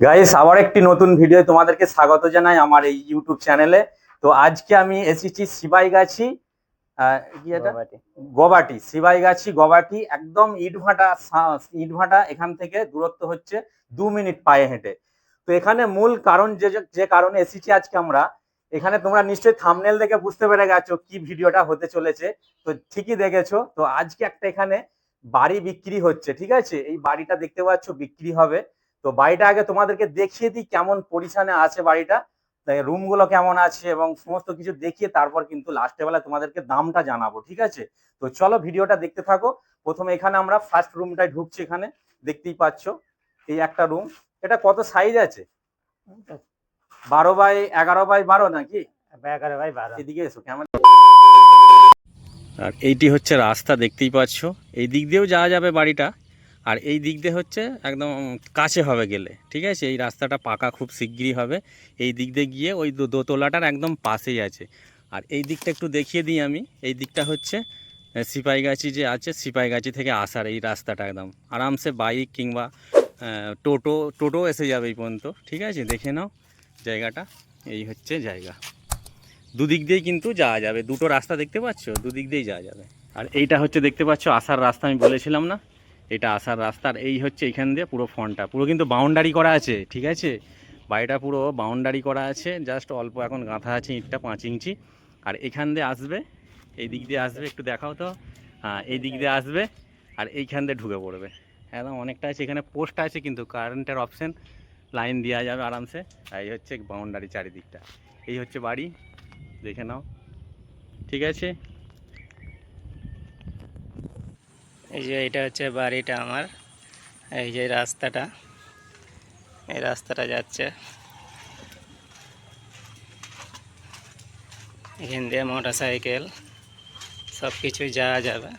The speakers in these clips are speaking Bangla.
গাইস আবার একটি নতুন ভিডিও তোমাদেরকে স্বাগত জানাই আমার এই ইউটিউব চ্যানেলে তো আজকে আমি এসেছি সিবাইগাছি কি এটা? গবাদি। গবাটি সিবাইগাছি গবাটি একদম ইটভাটা ইটভাটা এখান থেকে দূরত্ব হচ্ছে দু মিনিট পায়ে হেঁটে। তো এখানে মূল কারণ যে- যে কারণে এসেছি আজকে আমরা এখানে তোমরা নিশ্চয়ই থামনেল দেখে বুঝতে পেরে গেছো কি ভিডিওটা হতে চলেছে। তো ঠিকই দেখেছ। তো আজকে একটা এখানে বাড়ি বিক্রি হচ্ছে ঠিক আছে? এই বাড়িটা দেখতে পাচ্ছ বিক্রি হবে। তো বাড়িটা আগে তোমাদেরকে দেখিয়ে দিই কেমন পরিশানে আছে বাড়িটা। রুমগুলো কেমন আছে এবং সমস্ত কিছু দেখিয়ে তারপর কিন্তু লাস্টে বেলা তোমাদেরকে দামটা জানাব ঠিক আছে? তো চলো ভিডিওটা দেখতে থাকো। প্রথমে এখানে আমরা ফার্স্ট রুমটায় ঢুকছি এখানে দেখতেই পাচ্ছ এই একটা রুম এটা কত সাইজ আছে? বারো বাই এগারো বাই বারো নাকি? এগারো বাই বারো। এদিকে এসো কেমন? আর এইটি হচ্ছে রাস্তা দেখতেই পাচ্ছ। এই দিক দিয়েও যাওয়া যাবে বাড়িটা আর এই দিক দিয়ে হচ্ছে একদম কাছে হবে গেলে ঠিক আছে? এই রাস্তাটা পাকা খুব শিগগিরই হবে। এই দিক দিয়ে গিয়ে ওই দোতলাটার একদম পাশেই আছে। আর এই দিকটা একটু দেখিয়ে দিই আমি। এই দিকটা হচ্ছে আহ, সিপাহীগাছি যে আছে সিপাহীগাছি থেকে আসার এই রাস্তাটা একদম। আরামসে বাইক কিংবা টোটো টোটো এসে যাবে এই পর্যন্ত ঠিক আছে? দেখে নাও জায়গাটা। এই হচ্ছে জায়গা। দুদিক দিয়েই কিন্তু যাওয়া যাবে। দুটো রাস্তা দেখতে পাচ্ছ? দুদিক দিয়েই যাওয়া যাবে। আর এইটা হচ্ছে দেখতে পাচ্ছ, আসার রাস্তা আমি বলেছিলাম না? এটা আসার রাস্তা। আর এই হচ্ছে এখান দিয়ে পুরো ফ্রন্টটা। পুরো কিন্তু বাউন্ডারি করা আছে, ঠিক আছে? বাড়িটা পুরো বাউন্ডারি করা আছে। জাস্ট অল্প এখন গাঁথা আছে ইঁটটা পাঁচ ইঞ্চি। আর এখান দিয়ে আসবে, এই দিক দিয়ে আসবে, একটু দেখাও তো। হ্যাঁ এই দিক দিয়ে আসবে আর এইখান দিয়ে ঢুকে পড়বে। একদম অনেকটা আছে। এখানে পোস্ট আছে কিন্তু, কারেন্টের অপশন। লাইন দেওয়া যাবে আরামসে। আর এই হচ্ছে বাউন্ডারি চারিদিকটা। এই হচ্ছে বাড়ি। দেখে নাও। ঠিক আছে? এই যে এটা হচ্ছে বাড়িটা আমার। এই যে রাস্তাটা। এই রাস্তাটা যাচ্ছে। এখান দিয়ে মোটর সাইকেল সব কিছুই যাওয়া যাবে।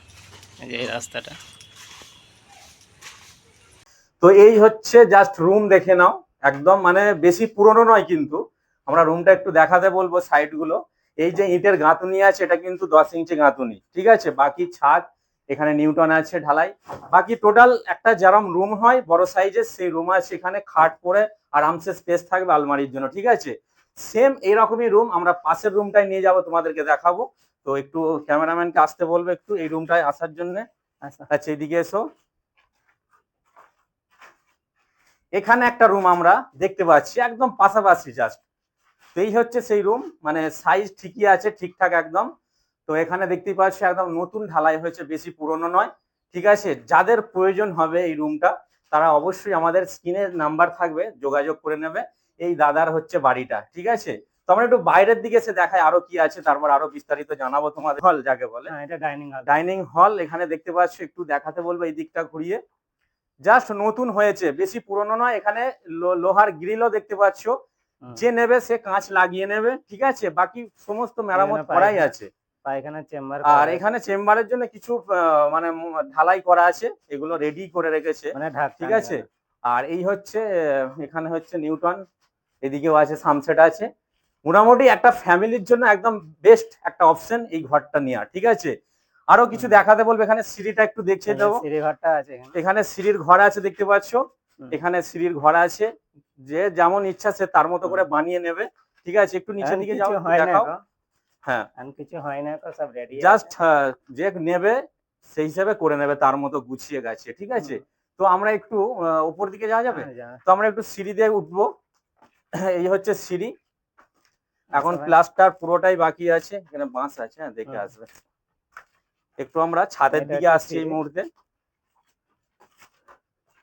এই যে এই রাস্তাটা। তো এই হচ্ছে জাস্ট রুম দেখে নাও। একদম মানে বেশি পুরনো নয় কিন্তু। আমরা রুমটা একটু দেখাতে বলব সাইডগুলো। এই যে ইটের গাঁথুনি আছে, এটা কিন্তু দশ ইঞ্চি গাঁথুনি। ঠিক আছে? বাকি ছাদ, এখানে নিউটন আছে ঢালাই। বাকি টোটাল একটা যেরম রুম হয়, বড় সাইজের, সেই রুম আছে এখানে খাট পরে আরামসে স্পেস থাকবে আলমারির জন্য, ঠিক আছে? সেম এইরকমই রুম, আমরা পাশের রুমটায় নিয়ে যাব, তোমাদেরকে দেখাবো। তো একটু ক্যামেরাম্যানকে আসতে বলব একটু, এই রুমটায় আসার জন্য। আচ্ছা এদিকে এসো। এখানে একটা রুম আমরা দেখতে পাচ্ছি, একদম পাশাপাশি জাস্ট তো এই হচ্ছে সেই রুম মানে সাইজ ঠিকই আছে ঠিকঠাক একদম। তো এখানে দেখতেই পাচ্ছি একদম নতুন ঢালাই হয়েছে বেশি পুরনো নয়। ঠিক আছে যাদের প্রয়োজন হবে এই রুমটা তারা অবশ্যই আমাদের স্ক্রিনের নাম্বার থাকবে যোগাযোগ করে নেবে। এই দাদার হচ্ছে বাড়িটা ঠিক আছে? তো আমরা একটু বাইরের দিকে এসে দেখাই আরও কি আছে তারপর আরও বিস্তারিত জানাব তোমাদের। হল যাকে বলে। হ্যাঁ এটা ডাইনিং হল ডাইনিং হল এখানে দেখতে পাচ্ছ একটু দেখাতে বলব এই দিকটা ঘুরিয়ে। জাস্ট নতুন হয়েছে বেশি পুরনো নয় এখানে লোহার গ্রিলও দেখতে পাচ্ছ। যে নেবে সে কাঁচ লাগিয়ে নেবে ঠিক আছে? বাকি সমস্ত মেরামত করাই আছে। চেম্বার আর এখানে চেম্বারের জন্য কিছু মানে ঢালাই করা আছে এগুলো রেডি করে রেখেছে মানে ঠিক আছে? আর এই হচ্ছে এখানে হচ্ছে নিউটন এদিকেও আছে সামসেট আছে। মোটামুটি একটা ফ্যামিলির জন্য একদম বেস্ট একটা অপশন এই ঘরটা নেওয়া ঠিক আছে? আরও কিছু দেখাতে বলবে এখানে সিঁড়িটা একটু দেখিয়ে দেবো। সিঁড়ি ঘরটা আছে এখানে। এখানে সিঁড়ির ঘর আছে দেখতে পাচ্ছ? এখানে সিঁড়ির ঘর আছে। যে যেমন ইচ্ছা সে তার মতো করে বানিয়ে নেবে। ঠিক আছে একটু নিচের এখন দিকে যাও হয় দেখাও। হ্যাঁ। কিছু হয় না তো সব রেডি জাস্ট যে নেবে সেই হিসাবে করে নেবে তার মতো গুছিয়ে গেছে ঠিক আছে? তো আমরা একটু উপর দিকে যাওয়া যাবে? হ্যাঁ, তো আমরা একটু সিঁড়ি দিয়ে উঠবো। এই হচ্ছে সিঁড়ি। এখন প্লাস্টার পুরোটাই বাকি আছে। এখানে বাঁশ আছে হ্যাঁ দেখে আসবে। একটু আমরা ছাদের দিকে আসছি এই মুহূর্তে।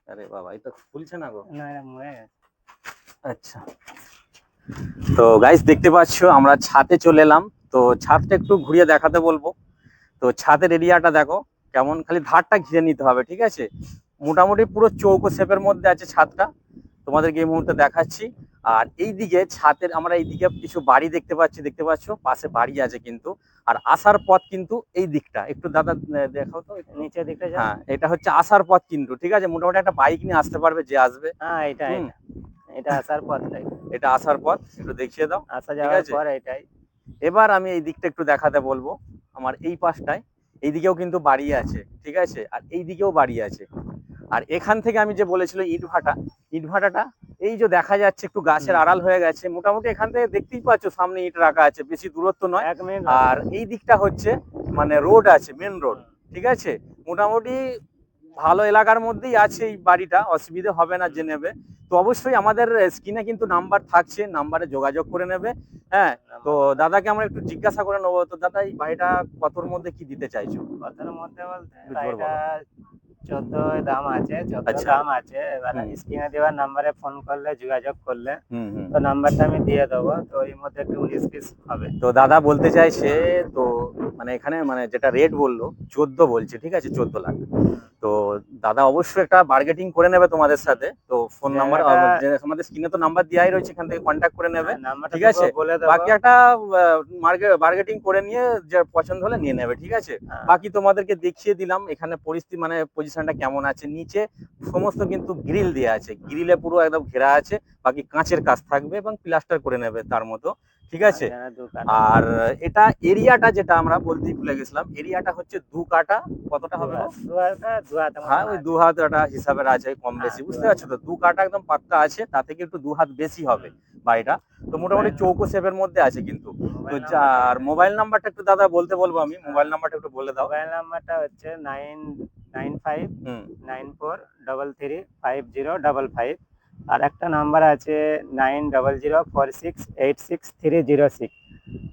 আরে বাবা এটা খুলছে না গো। না মরে গেছে। আচ্ছা। তো গাইস দেখতে পাচ্ছ আমরা ছাদে চলে এলাম। তো ছাদটা একটু ঘুরিয়ে দেখাতে বলব। তো ছাদের এরিয়াটা দেখো কেমন খালি ধারটা ঘিরে নিতে হবে ঠিক আছে? মোটামুটি পুরো চৌকো শেপের মধ্যে আছে ছাদটা। তোমাদেরকে এই মুহূর্তে দেখাচ্ছি। আর এইদিকে ছাদের আমরা এইদিকে কিছু বাড়ি দেখতে পাচ্ছি দেখতে পাচ্ছ? পাশে বাড়ি আছে কিন্তু। আর আসার পথ কিন্তু এই দিকটা। একটু দাদা দেখাও তো নিচের দিকটা হ্যাঁ এটা হচ্ছে আসার পথ কিন্তু ঠিক আছে? মোটামুটি একটা বাইক নিয়ে আসতে পারবে যে আসবে। হ্যাঁ এটা। এটা আসার পথটাই এটা আসার পথ একটু দেখিয়ে দাও। আসা যাওয়ার পর এটাই। এবার আমি এই দিকটা একটু দেখাতে বলব আমার এই পাশটায়। এইদিকেও কিন্তু বাড়ি আছে ঠিক আছে? আর এই দিকেও বাড়ি আছে। আর এখান থেকে আমি যে বলেছিল ইট ভাটা ইট ভাটাটা এই যে দেখা যাচ্ছে একটু গাছের আড়াল হয়ে গেছে মোটামুটি এখান থেকে দেখতেই পাচ্ছ সামনে ইট রাখা আছে বেশি দূরত্ব নয়। এক মিনিট আর এই দিকটা হচ্ছে মানে রোড আছে মেন রোড ঠিক আছে? মোটামুটি ভালো এলাকার মধ্যেই আছে এই বাড়িটা অসুবিধে হবে না যে নেবে। তো অবশ্যই আমাদের স্ক্রিনে কিন্তু নাম্বার থাকছে নাম্বারে যোগাযোগ করে নেবে। হ্যাঁ তো দাদাকে আমরা একটু জিজ্ঞাসা করে নেব তো দাদা এই বাড়িটা কতর মধ্যে কি দিতে চাইছো? কথার মধ্যে বলতে? চোদ্দ দাম আছে চোদ্দ আচ্ছা। দাম আছে। এবার। স্ক্রিনে দেওয়ার নাম্বারে ফোন করলে যোগাযোগ করলে তো নাম্বারটা আমি দিয়ে দেবো। তো এর মধ্যে একটু উনিশ পিস হবে। তো দাদা বলতে চাইছে তো মানে এখানে মানে যেটা রেট বলল চোদ্দ বলছে ঠিক আছে? চোদ্দ লাখ। তো দাদা অবশ্যই একটা বার্গেটিং করে নেবে তোমাদের সাথে। তো ফোন নাম্বার আমাদের স্ক্রিনে তো নাম্বার দেওয়াই রয়েছে এখান থেকে কন্ট্যাক্ট করে নেবে। ঠিক আছে? বাকি একটা বার্গেটিং করে নিয়ে যে পছন্দ হলে নিয়ে নেবে ঠিক আছে? হ্যাঁ। বাকি তোমাদেরকে দেখিয়ে দিলাম এখানে পরিস্থিতি মানে পজিশনটা কেমন আছে নিচে সমস্ত কিন্তু গ্রিল দেওয়া আছে। গ্রিলে পুরো একদম ঘেরা আছে বাকি কাঁচের কাজ থাকবে এবং প্লাস্টার করে নেবে তার মতো। ঠিক আছে? আর এটা এরিয়াটা যেটা আমরা বলতেই ভুলে গেছিলাম এরিয়াটা হচ্ছে দু কাটা কতটা হবে? হ্যাঁ ওই। দু হাত একটা হিসাবের আছে কম বেশি হ্যাঁ, বুঝতে পারছ তো? দু কাটা একদম পাক্কা আছে তা থেকে একটু দু হাত বেশি হবে বাড়িটা? তো মোটামুটি চৌকো শেপের মধ্যে আছে কিন্তু। তো আর মোবাইল নাম্বারটা একটু দাদা বলতে বলব আমি মোবাইল নাম্বারটা একটু বলে দাও। মোবাইল নাম্বারটা হচ্ছে nine nine five nine four double three five zero double five. আর একটা নাম্বার আছে nine double zero four six eight six three zero six.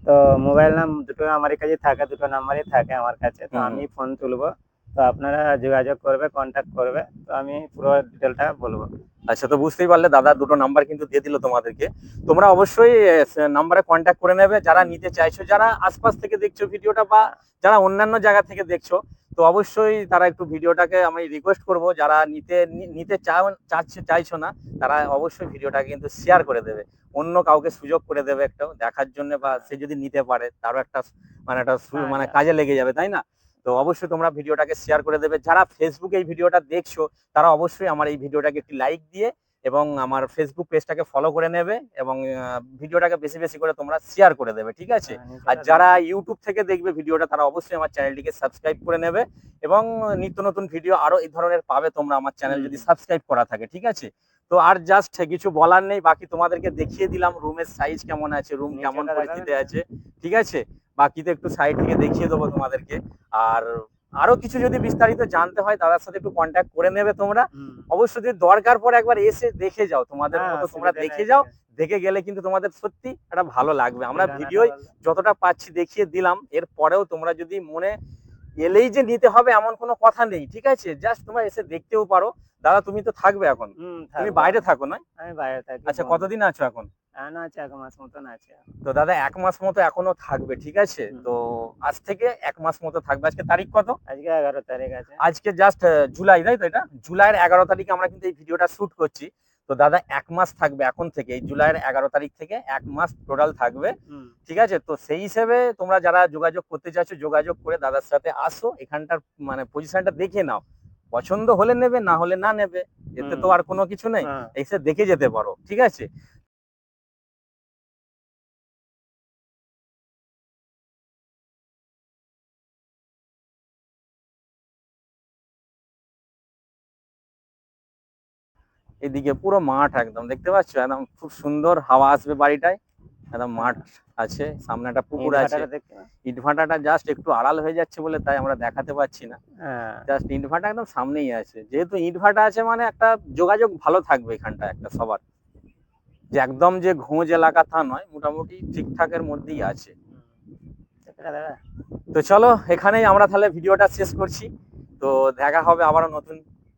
তো মোবাইল নাম দুটো আমার কাছে থাকে দুটো নাম্বারই থাকে আমার কাছে। তো আমি ফোন তুলবো। তো আপনারা যোগাযোগ করবে কন্ট্যাক্ট করবে। তো আমি পুরো ডিটেলটা বলব। আচ্ছা তো বুঝতেই পারলে দাদা দুটো নাম্বার কিন্তু দিয়ে দিল তোমাদেরকে। তোমরা অবশ্যই নাম্বারে কন্ট্যাক্ট করে নেবে। যারা নিতে চাইছো যারা আশপাশ থেকে দেখছ ভিডিওটা বা যারা অন্যান্য জায়গা থেকে দেখছ তো অবশ্যই তারা একটু ভিডিওটাকে আমি রিকোয়েস্ট করব। যারা নিতে নিতে চাচ্ছে চাইছো না তারা অবশ্যই ভিডিওটাকে কিন্তু শেয়ার করে দেবে। অন্য কাউকে সুযোগ করে দেবে একটা দেখার জন্য বা সে যদি নিতে পারে তারও একটা মানে একটা হ্যাঁ, মানে হ্যাঁ। কাজে লেগে যাবে তাই না? তো অবশ্যই তোমরা ভিডিওটাকে শেয়ার করে দেবে। যারা ফেসবুকে এই ভিডিওটা দেখছ তারা অবশ্যই আমার এই ভিডিওটাকে একটি লাইক দিয়ে এবং আমার ফেসবুক পেজটাকে ফলো করে নেবে এবং ভিডিওটাকে বেশি বেশি করে তোমরা শেয়ার করে দেবে ঠিক আছে? আর যারা ইউটিউব থেকে দেখবে ভিডিওটা তারা অবশ্যই আমার চ্যানেলটিকে সাবস্ক্রাইব করে নেবে এবং নিত্য নতুন ভিডিও আরও এই ধরনের পাবে তোমরা আমার চ্যানেল যদি সাবস্ক্রাইব করা থাকে ঠিক আছে? তো আর জাস্ট কিছু বলার নেই বাকি তোমাদেরকে দেখিয়ে দিলাম রুমের সাইজ কেমন আছে রুম কেমন দেখাবে পরিস্থিতিতে আছে ঠিক আছে? বাকি তো একটু সাইড থেকে দেখিয়ে দেবো তোমাদেরকে আর আরও কিছু যদি বিস্তারিত জানতে হয় দাদার সাথে একটু কন্ট্যাক্ট করে নেবে তোমরা। অবশ্যই যদি দরকার পড়ে একবার এসে দেখে যাও তোমাদের হ্যাঁ, মতো তোমরা দেখে যাও। দেখে গেলে কিন্তু তোমাদের সত্যি একটা ভালো লাগবে। আমরা ভিডিওই যতটা পাচ্ছি দেখিয়ে দিলাম। এর পরেও তোমরা যদি মনে এলেই যে নিতে হবে এমন কোনো কথা নেই ঠিক আছে? জাস্ট তোমরা এসে দেখতেও পারো। দাদা তুমি তো থাকবে এখন। তুমি বাইরে থাকো নয়? আমি বাইরে থাকি আচ্ছা কতদিন আছো এখন? এক মাস মতন আছে তো দাদা এক মাস মতো এখনও থাকবে ঠিক আছে? তো আজ থেকে এক মাস মতো থাকবে। আজকে তারিখ কত? আজকে এগারো তারিখ আছে। আজকে জাস্ট জুলাই তাই তো এটা? জুলাইয়ের এগারো তারিখে আমরা কিন্তু এই ভিডিওটা শুট করছি। তো দাদা এক মাস থাকবে এখন থেকে এই জুলাইয়ের এগারো তারিখ থেকে এক মাস টোটাল থাকবে। ঠিক আছে? তো সেই হিসেবে তোমরা যারা যোগাযোগ করতে চাইছো যোগাযোগ করে দাদার সাথে আসো। এখানটার মানে পজিশনটা দেখে নাও। পছন্দ হলে নেবে না হলে না নেবে এতে তো আর কোনো কিছু নেই। হ্যাঁ। এসে দেখে যেতে পারো। ঠিক আছে? এদিকে পুরো মাঠ একদম দেখতে পাচ্ছ? একদম খুব সুন্দর হাওয়া আসবে বাড়িটায়। একদম মাঠ আছে সামনে একটা পুকুর আছে। ইটভাটাটা জাস্ট একটু আড়াল হয়ে যাচ্ছে বলে তাই আমরা দেখাতে পাচ্ছি না। হ্যাঁ। জাস্ট ইটভাটা একদম সামনেই আছে। যেহেতু ইটভাটা আছে মানে একটা যোগাযোগ ভালো থাকবে এখানটা একটা সবার। যে একদম যে ঘোঁজ এলাকা তা নয় মোটামুটি ঠিকঠাকের মধ্যেই আছে। তো চলো এখানেই আমরা তাহলে ভিডিওটা শেষ করছি। তো দেখা হবে আবারও নতুন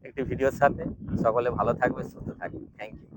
একটি ভিডিওর সাথে। সকলে ভালো থাকবে সুস্থ থাকবে থ্যাংক ইউ